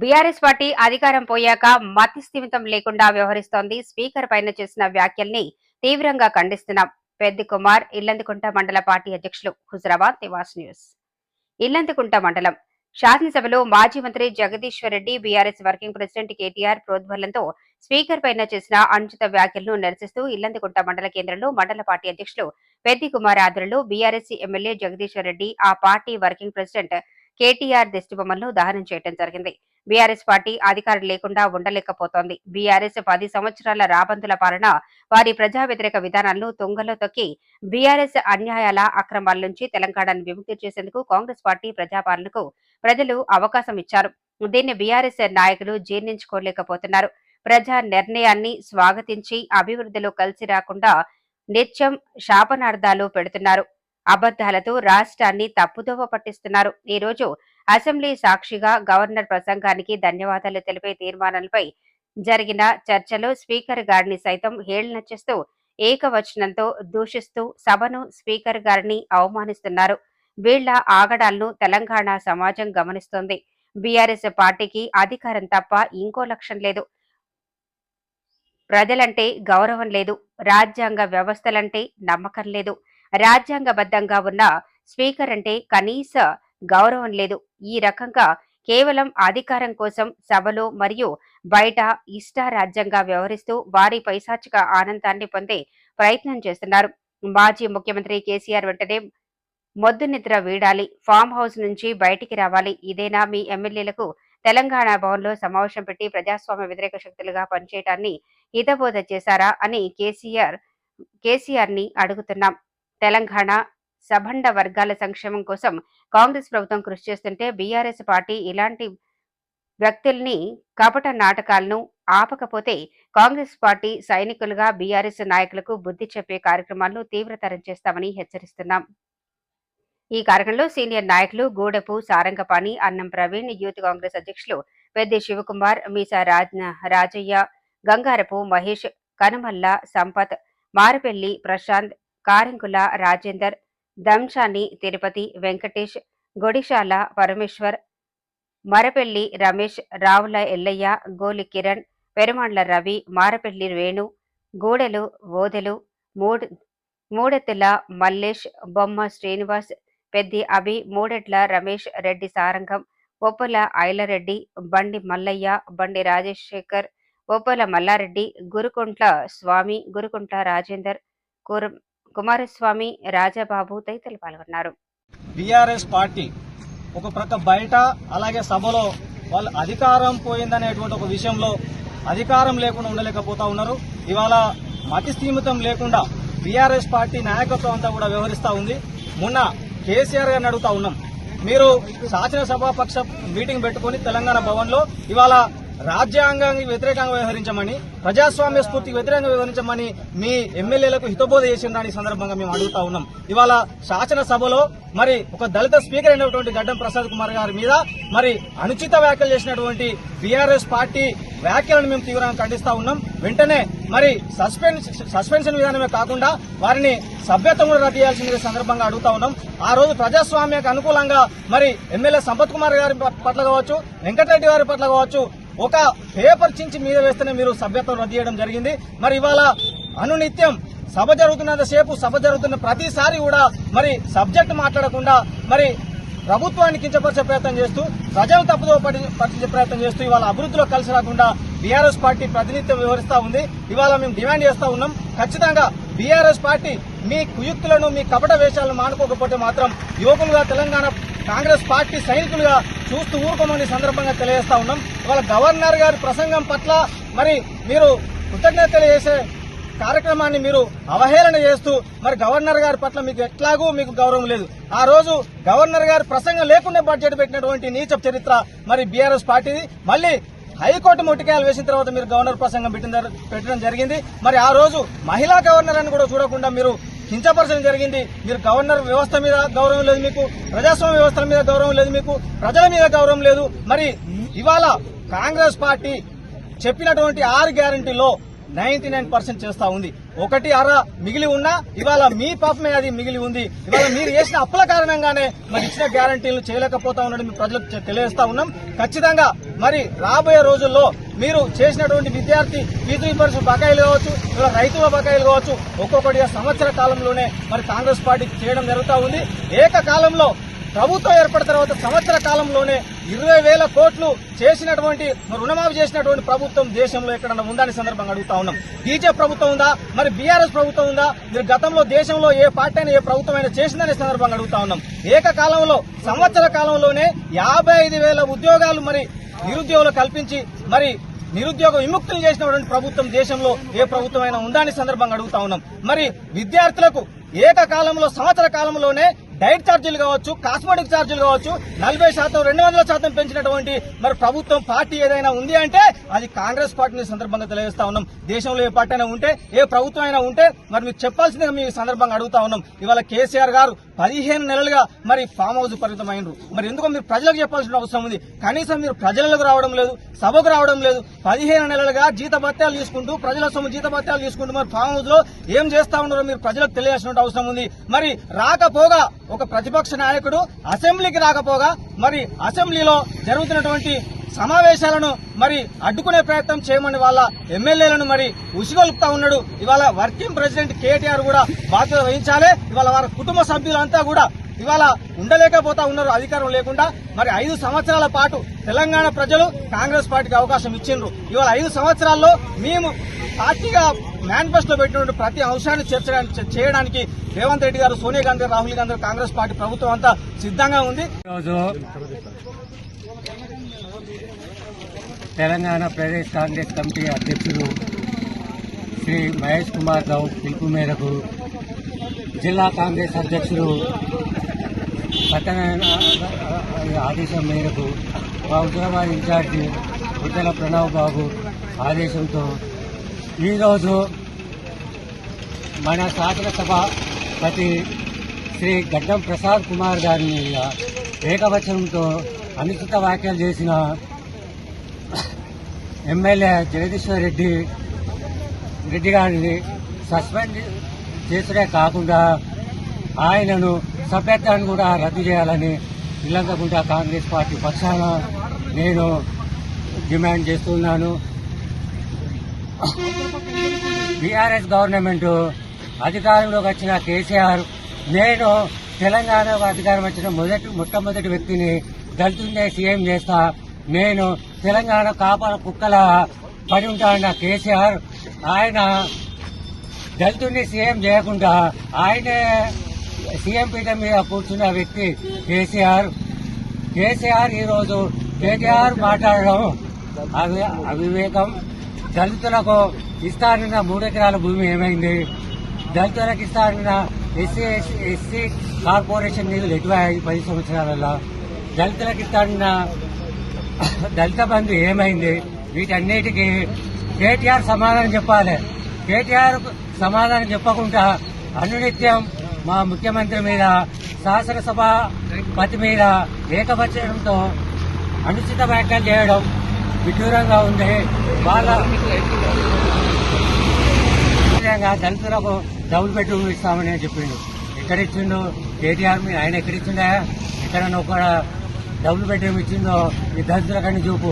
BRS party అధికారం పోయాక మతిస్థిమితం లేకుండా వ్యవహరిస్తోంది. స్పీకర్ పైన చేసిన వ్యాఖ్యల్ని తీవ్రంగా ఖండిస్తున్నాం. పెద్ద కుమార్ ఇల్లందుకుంట మండల పార్టీ అధ్యక్షులు హుజరాబాద్ నివాస్ న్యూస్. ఇల్లందుకుంట మండలం. శాసనసభలో మాజీ మంత్రి Jagadishwar Reddy BRS working president KTR ప్రోద్బలంతో స్పీకర్ పైన చేసిన అనుచిత వ్యాఖ్యలను నిరసిస్తూ ఇల్లందుకుంట మండల కేంద్రంలో మండల పార్టీ అధ్యక్షులు పెద్ది కుమార్ ఆధ్వర్యంలో బీఆర్ఎస్ ఎమ్మెల్యే జగదీశ్వర్ రెడ్డి ఆ పార్టీ వర్కింగ్ ప్రెసిడెంట్ కేటీఆర్ దిష్టిబొమ్మలను దహనం చేయడం జరిగింది. బీఆర్ఎస్ పార్టీ అధికారం లేకుండా ఉండలేకపోతోంది. బీఆర్ఎస్ పది సంవత్సరాల రాబందుల పాలన వారి ప్రజా వ్యతిరేక విధానాలను తుంగలో తొక్కి బీఆర్ఎస్ అన్యాయాల అక్రమాల నుంచి తెలంగాణను విముక్తి చేసేందుకు కాంగ్రెస్ పార్టీ ప్రజాపాలనకు ప్రజలు అవకాశం ఇచ్చారు. దీన్ని బీఆర్ఎస్ నాయకులు జీర్ణించుకోలేకపోతున్నారు. ప్రజా నిర్ణయాన్ని స్వాగతించి అభివృద్ధిలో కలిసి రాకుండా నిత్యం శాపనార్థాలు పెడుతున్నారు. అబద్ధాలతో రాష్ట్రాన్ని తప్పుదోవ పట్టిస్తున్నారు. ఈ రోజు అసెంబ్లీ సాక్షిగా గవర్నర్ ప్రసంగానికి ధన్యవాదాలు తెలిపే తీర్మానాలపై జరిగిన చర్చలో స్పీకర్ గారిని సైతం హేళన చేస్తూ ఏకవచనంతో దూషిస్తూ సభను స్పీకర్ గారిని అవమానిస్తున్నారు. వీళ్ళ ఆగడాలను తెలంగాణ సమాజం గమనిస్తోంది. బీఆర్ఎస్ పార్టీకి అధికారం తప్ప ఇంకో లక్ష్యం లేదు. ప్రజలంటే గౌరవం లేదు. రాజ్యాంగ వ్యవస్థలంటే నమ్మకం లేదు. రాజ్యాంగబద్ధంగా ఉన్న స్పీకర్ అంటే కనీస గౌరవం లేదు. ఈ రకంగా కేవలం అధికారం కోసం సభలో మరియు బయట ఇష్టారాజ్యంగా వ్యవహరిస్తూ వారి పైశాచిక ఆనందాన్ని పొందే ప్రయత్నం చేస్తున్నారు. మాజీ ముఖ్యమంత్రి కేసీఆర్ వెంటనే మొద్దు నిద్ర వీడాలి. ఫామ్ హౌస్ నుంచి బయటికి రావాలి. ఇదేనా మీ ఎమ్మెల్యేలకు తెలంగాణ భవన్లో సమావేశం పెట్టి ప్రజాస్వామ్య వ్యతిరేక శక్తులుగా పనిచేయటాన్ని హితబోధ చేశారా అని కేసీఆర్ కేసీఆర్ని అడుగుతున్నాం. తెలంగాణ సభండ వర్గాల సంక్షేమం కోసం కాంగ్రెస్ ప్రభుత్వం కృషి చేస్తుంటే బీఆర్ఎస్ పార్టీ ఇలాంటి వ్యక్తుల్ని కపట నాటకాలను ఆపకపోతే కాంగ్రెస్ పార్టీ సైనికులుగా బీఆర్ఎస్ నాయకులకు బుద్ధి చెప్పే కార్యక్రమాలను తీవ్రతరం చేస్తామని హెచ్చరిస్తున్నాం. ఈ కార్యక్రమంలో సీనియర్ నాయకులు గూడెపు సారంగపాణి అన్నం ప్రవీణ్ యూత్ కాంగ్రెస్ అధ్యక్షులు పెద్ది శివకుమార్ మీసా రాజ్ రాజయ్య గంగారపు మహేష్ కనుమల్ల సంపత్ మారపెల్లి ప్రశాంత్ కారంకుల రాజేందర్ దంశాని తిరుపతి వెంకటేష్ గొడిశాల పరమేశ్వర్ మరపెల్లి రమేష్ రావుల ఎల్లయ్య గోలి కిరణ్ పెరుమాండ్ల రవి మారపెల్లి వేణు గూడెలు ఓదెలు మూడ్ మూడెత్తుల మల్లేష్ బొమ్మ శ్రీనివాస్ పెద్ది అభి మూడెట్ల రమేష్ రెడ్డి సారంగం ఒప్పల ఐలరెడ్డి బండి మల్లయ్య బండి రాజశేఖర్ ఒప్పల మల్లారెడ్డి గురుకుంట్ల స్వామి గురుకుంట్ల రాజేందర్ కురం కుమారస్వామి రాజాబాబు తదితరులు పాల్గొన్నారు. బీఆర్ఎస్ పార్టీ ఒక ప్రక్క బయట అలాగే సభలో వాళ్ళు అధికారం పోయిందనేటువంటి ఒక విషయంలో అధికారం లేకుండా ఉండలేకపోతా ఉన్నారు. ఇవాళ మతి స్థీమితం లేకుండా బీఆర్ఎస్ పార్టీ నాయకత్వం అంతా కూడా వ్యవహరిస్తా ఉంది. మొన్న కేసీఆర్ గారిని అడుగుతా ఉన్నాం. మీరు శాసనసభాపక్ష మీటింగ్ పెట్టుకుని తెలంగాణ భవన్లో ఇవాళ రాజ్యాంగానికి వ్యతిరేకంగా వ్యవహరించమని ప్రజాస్వామ్య స్ఫూర్తికి వ్యతిరేకంగా వ్యవహరించమని మీ ఎమ్మెల్యేలకు హితబోధ చేసిన ఈ సందర్భంగా మేము అడుగుతా ఉన్నాం. ఇవాళ శాసనసభలో మరి ఒక దళిత స్పీకర్ అయినటువంటి గడ్డం ప్రసాద్ కుమార్ గారి మీద మరి అనుచిత వ్యాఖ్యలు చేసినటువంటి బీఆర్ఎస్ పార్టీ వ్యాఖ్యలను మేము తీవ్రంగా ఖండిస్తా ఉన్నాం. వెంటనే మరి సస్పెన్స్ సస్పెన్షన్ విధానమే కాకుండా వారిని సభ్యత్వం కూడా రద్దు చేయాల్సిన సందర్భంగా అడుగుతా ఉన్నాం. ఆ రోజు ప్రజాస్వామ్యకు అనుకూలంగా మరి ఎమ్మెల్యే సంపత్ కుమార్ గారి పట్ల కావచ్చు వెంకటరెడ్డి గారి పట్ల కావచ్చు ఒక పేపర్ చించి మీద వేస్తేనే మీరు సభ్యత్వం రద్దు చేయడం జరిగింది. మరి ఇవాళ అనునిత్యం సభ జరుగుతున్నంతసేపు సభ జరుగుతున్న ప్రతిసారి కూడా మరి సబ్జెక్ట్ మాట్లాడకుండా మరి ప్రభుత్వాన్ని కించపరిచే ప్రయత్నం చేస్తూ ప్రజలు తప్పుదో పట్టించే ప్రయత్నం చేస్తూ ఇవాళ అభివృద్ధిలో కలిసి రాకుండా బీఆర్ఎస్ పార్టీ ప్రతినిత్యం వ్యవహరిస్తా ఉంది. ఇవాళ మేము డిమాండ్ చేస్తా ఉన్నాం. ఖచ్చితంగా బీఆర్ఎస్ పార్టీ మీ కుయుక్తులను మీ కపట వేషాలను మానుకోకపోతే మాత్రం యువకులుగా తెలంగాణ కాంగ్రెస్ పార్టీ సైనికులుగా చూస్తూ ఊరుకోమని సందర్భంగా తెలియజేస్తా ఉన్నాం. ఇవాళ గవర్నర్ గారి ప్రసంగం పట్ల మరి మీరు కృతజ్ఞతలు చేసే కార్యక్రమాన్ని మీరు అవహేళన చేస్తూ మరి గవర్నర్ గారి పట్ల మీకు ఎట్లాగూ మీకు గౌరవం లేదు. ఆ రోజు గవర్నర్ గారి ప్రసంగం లేకుండా బడ్జెట్ పెట్టినటువంటి నీచ చరిత్ర మరి బీఆర్ఎస్ పార్టీది. మళ్ళీ హైకోర్టు ముట్టికాయలు వేసిన తర్వాత మీరు గవర్నర్ ప్రసంగం పెట్టిన పెట్టడం జరిగింది. మరి ఆ రోజు మహిళా గవర్నర్ అని కూడా చూడకుండా మీరు కించపరచడం జరిగింది. మీరు గవర్నర్ వ్యవస్థ మీద గౌరవం లేదు మీకు ప్రజాస్వామ్య వ్యవస్థల మీద గౌరవం లేదు మీకు ప్రజల మీద గౌరవం లేదు. మరి ఇవాళ కాంగ్రెస్ పార్టీ చెప్పినటువంటి ఆరు గ్యారంటీలో నైన్టీ నైన్ పర్సెంట్ చేస్తా ఉంది. ఒకటి అర మిగిలి ఉన్నా ఇవాళ మీ పాపమే అది మిగిలి ఉంది. ఇవాళ మీరు చేసిన అప్పుల కారణంగానే మరి ఇచ్చిన గ్యారంటీలు చేయలేకపోతా ఉన్నాడు మీ ప్రజలకు తెలియజేస్తా ఉన్నాం. ఖచ్చితంగా మరి రాబోయే రోజుల్లో మీరు చేసినటువంటి విద్యార్థి ఫీజు రీంబర్స్ బకాయిలు కావచ్చు ఇలా రైతుల బకాయిలు కావచ్చు ఒక్కొక్కటిగా సంవత్సర కాలంలోనే మరి కాంగ్రెస్ పార్టీ చేయడం జరుగుతూ ఉంది. ఏకకాలంలో ప్రభుత్వం ఏర్పడిన తర్వాత సంవత్సర కాలంలోనే ఇరవై వేల కోట్లు చేసినటువంటి రుణమాఫీ చేసినటువంటి ప్రభుత్వం దేశంలో ఎక్కడన్నా ఉందని సందర్భంగా అడుగుతా ఉన్నాం. బీజేపీ ప్రభుత్వం ఉందా? మరి బీఆర్ఎస్ ప్రభుత్వం ఉందా? మీరు గతంలో దేశంలో ఏ పార్టీ అయినా ఏ ప్రభుత్వం అయినా చేసిందనే సందర్భంగా అడుగుతా ఉన్నాం. ఏకకాలంలో సంవత్సర కాలంలోనే యాభై ఐదు వేల ఉద్యోగాలు మరి నిరుద్యోగులు కల్పించి మరి నిరుద్యోగ విముక్తులు చేసినటువంటి ప్రభుత్వం దేశంలో ఏ ప్రభుత్వం అయినా ఉందా అని సందర్భంగా అడుగుతా ఉన్నాం. మరి విద్యార్థులకు ఏకకాలంలో సంవత్సర కాలంలోనే డైట్ ఛార్జీలు కావచ్చు కాస్మెటిక్ ఛార్జీలు కావచ్చు నలభై శాతం రెండు వందల శాతం పెంచినటువంటి మరి ప్రభుత్వం పార్టీ ఏదైనా ఉంది అంటే అది కాంగ్రెస్ పార్టీని సందర్భంగా తెలియజేస్తా ఉన్నాం. దేశంలో ఏ పార్టీ అయినా ఉంటే ఏ ప్రభుత్వం అయినా ఉంటే మరి మీకు చెప్పాల్సిందిగా మీ సందర్భంగా అడుగుతా ఉన్నాం. ఇవాళ కేసీఆర్ గారు పదిహేను నెలలుగా మరి ఫామ్ హౌస్ పరిమితమైనరు మరి ఎందుకో మీరు ప్రజలకు చెప్పాల్సిన అవసరం ఉంది. కనీసం మీరు ప్రజలకు రావడం లేదు సభకు రావడం లేదు. పదిహేను నెలలుగా జీతభత్యాలు తీసుకుంటూ ప్రజల సొమ్ము జీతభత్యాలు తీసుకుంటూ మరి ఫామ్ హౌస్లో ఏం చేస్తా ఉన్నారో మీరు ప్రజలకు తెలియాల్సిన అవసరం ఉంది. మరి రాకపోగా ఒక ప్రతిపక్ష నాయకుడు అసెంబ్లీకి రాకపోగా మరి అసెంబ్లీలో జరుగుతున్నటువంటి సమావేశాలను మరి అడ్డుకునే ప్రయత్నం చేయమని వాళ్ళ ఎమ్మెల్యేలను మరి ఉసిగొలుపుతా ఉన్నాడు. ఇవాళ వర్కింగ్ ప్రెసిడెంట్ కేటీఆర్ కూడా బాధ్యత వహించాలి. ఇవాళ వారి కుటుంబ సభ్యులంతా కూడా ఇవాళ ఉండలేకపోతా ఉన్నారు అధికారం లేకుండా. మరి ఐదు సంవత్సరాల పాటు తెలంగాణ ప్రజలు కాంగ్రెస్ పార్టీకి అవకాశం ఇచ్చిండ్రు. ఇవాళ ఐదు సంవత్సరాల్లో మేము పార్టీగా మేనిఫెస్టో పెట్టినటువంటి ప్రతి అంశాన్ని చేర్చడానికి చేయడానికి రేవంత్ రెడ్డి గారు సోనియా గాంధీ రాహుల్ గాంధీ కాంగ్రెస్ పార్టీ ప్రభుత్వం అంతా సిద్ధంగా ఉంది. తెలంగాణ ప్రదేశ్ కాంగ్రెస్ కమిటీ అధ్యక్షుడు శ్రీ మహేష్ కుమార్ రావు పిలుపు మేరకు జిల్లా కాంగ్రెస్ అధ్యక్షుడు సత్యనారాయణ ఆదేశం మేరకు మా హుజరాబాద్ ఇన్ఛార్జి ఉద్దల ప్రణవ్ బాబు ఆదేశంతో ఈరోజు మన శాసనసభాపతి శ్రీ గడ్డం ప్రసాద్ కుమార్ గారి మీద ఏకవచనంతో అనుచిత వ్యాఖ్యలు చేసిన ఎమ్మెల్యే జగదీశ్వర్ రెడ్డి రెడ్డి గారిని సస్పెండ్ చేసుడే కాకుండా ఆయనను సభ్యత్వాన్ని కూడా రద్దు చేయాలని ఇల్లంతకుంట కాంగ్రెస్ పార్టీ పక్షాన నేను డిమాండ్ చేస్తున్నాను. బీఆర్ఎస్ గవర్నమెంట్ అధికారంలోకి వచ్చిన కేసీఆర్ నేను తెలంగాణకు అధికారం వచ్చిన మొదటి మొట్టమొదటి వ్యక్తిని దళితున్నే సీఎం చేస్తా. నేను తెలంగాణ కాపల కుక్కల పడి ఉంటానన్న కేసీఆర్ ఆయన దళితుడిని సీఎం చేయకుండా ఆయనే సీఎం పీఠం మీద కూర్చున్న వ్యక్తి కేసీఆర్. కేసీఆర్ ఈరోజు కేటీఆర్ మాట్లాడడం అవి అవివేకం. దళితులకు ఇస్తానన్న మూడెకరాల భూమి ఏమైంది? దళితులకు ఇస్తానన్న ఎస్సీ ఎస్సీ కార్పొరేషన్ నిధులు ఎటువై పది సంవత్సరాలలో. దళితులకు ఇస్తాడున్న దళిత బంధు ఏమైంది? వీటన్నిటికీ కేటీఆర్ సమాధానం చెప్పాలి. కేటీఆర్ సమాధానం చెప్పకుండా అనునిత్యం మా ముఖ్యమంత్రి మీద శాసనసభ పతి మీద ఏకపరచడంతో అనుచిత వ్యాఖ్యలు చేయడం విడ్డూరంగా ఉంది. వాళ్ళ విధంగా దళితులకు డబుల్ బెడ్రూమ్ ఇస్తామని చెప్పిండు. ఎక్కడ ఇచ్చిండు? కేటీఆర్ మీద. ఆయన ఎక్కడ ఇక్కడ ఎక్కడన్నా ఒక డబుల్ బెడ్రూమ్ ఇచ్చిందో ఈ దళితుల చూపు.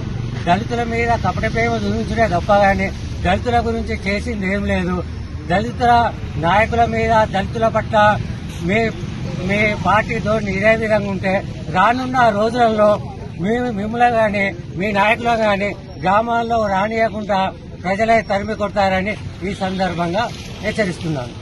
దళితుల మీద కపట ప్రేమ చూపించడే తప్ప కానీ దళితుల గురించి చేసింది ఏం లేదు. దళితుల నాయకుల మీద దళితుల పట్ల మీ మీ పార్టీ ధోరణి ఇదే విధంగా ఉంటే రానున్న రోజులలో మేము మిమ్మల్ని కానీ మీ నాయకులు కానీ గ్రామాల్లో రానియకుండా ప్రజలే తరిమి కొడతారని ఈ సందర్భంగా హెచ్చరిస్తున్నాను.